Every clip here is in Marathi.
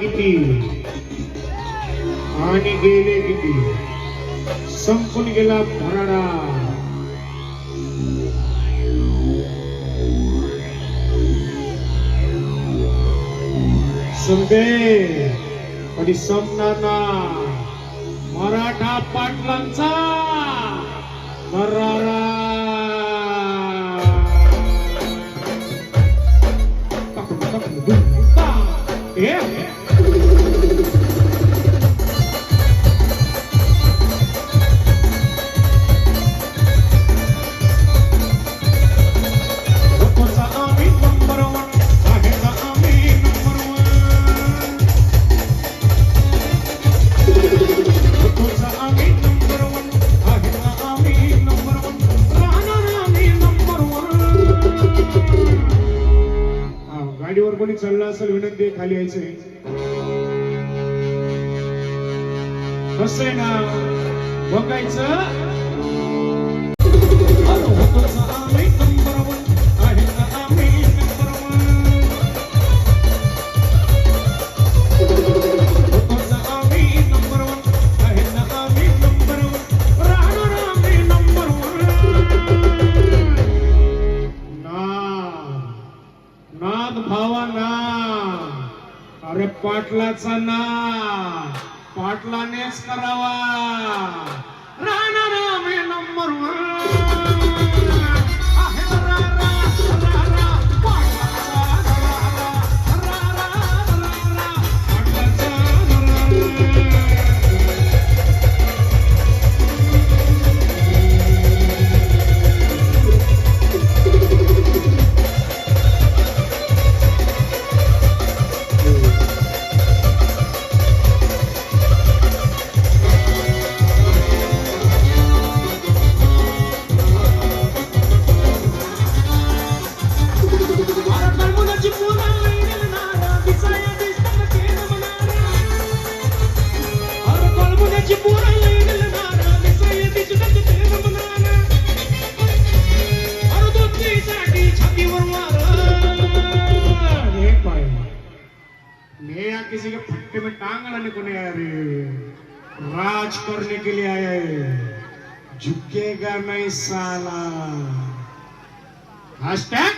किती? आणि गेले किती? संपून गेला भराडा संपे. आणि संपणारा ना मराठा. पाटलांचा मरारा Yeah. हा, गाडीवर कोणी चाललं असेल विनंती आहे, खाली यायचंय कसं आहे ना? बघायचं? अरे पाटलाचा ना पाटलानेच करावा. किसी के फट्टे में टांग अड़ाने को नहीं आ रही। राज करने के लिए आया है। झुकेगा नहीं साला। हॅशटॅग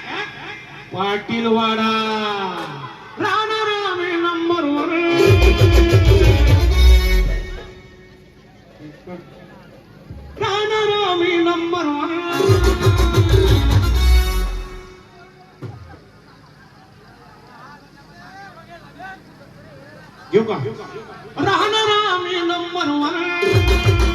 पाटील वाडा राहणार आम्ही नंबर वन। राहणार आम्ही नंबर वन। घेऊ का राहणार आम्ही नंबर वन